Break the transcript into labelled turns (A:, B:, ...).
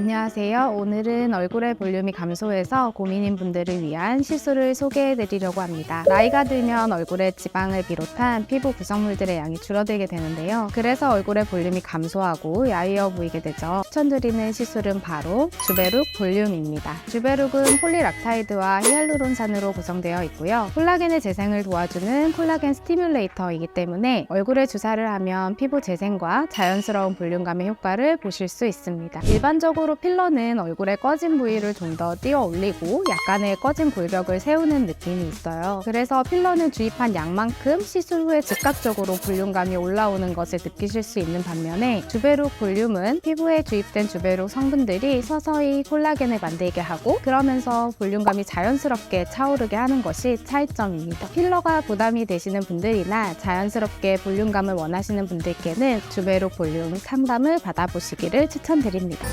A: 안녕하세요. 오늘은 얼굴의 볼륨이 감소해서 고민인 분들을 위한 시술을 소개해 드리려고 합니다. 나이가 들면 얼굴의 지방을 비롯한 피부 구성물들의 양이 줄어들게 되는데요. 그래서 얼굴의 볼륨이 감소하고 야위어 보이게 되죠. 추천드리는 시술은 바로 주베룩 볼륨입니다. 주베룩은 폴리락타이드와 히알루론산으로 구성되어 있고요. 콜라겐의 재생을 도와주는 콜라겐 스티뮬레이터이기 때문에 얼굴에 주사를 하면 피부 재생과 자연스러운 볼륨감의 효과를 보실 수 있습니다. 일반적으로 필러는 얼굴의 꺼진 부위를 좀 더 띄어 올리고 약간의 꺼진 골벽을 세우는 느낌이 있어요. 그래서 필러는 주입한 양만큼 시술 후에 즉각적으로 볼륨감이 올라오는 것을 느끼실 수 있는 반면에 주베룩 볼륨은 피부에 주입된 주베룩 성분들이 서서히 콜라겐을 만들게 하고 그러면서 볼륨감이 자연스럽게 차오르게 하는 것이 차이점입니다. 필러가 부담이 되시는 분들이나 자연스럽게 볼륨감을 원하시는 분들께는 주베룩 볼륨 상담을 받아보시기를 추천드립니다.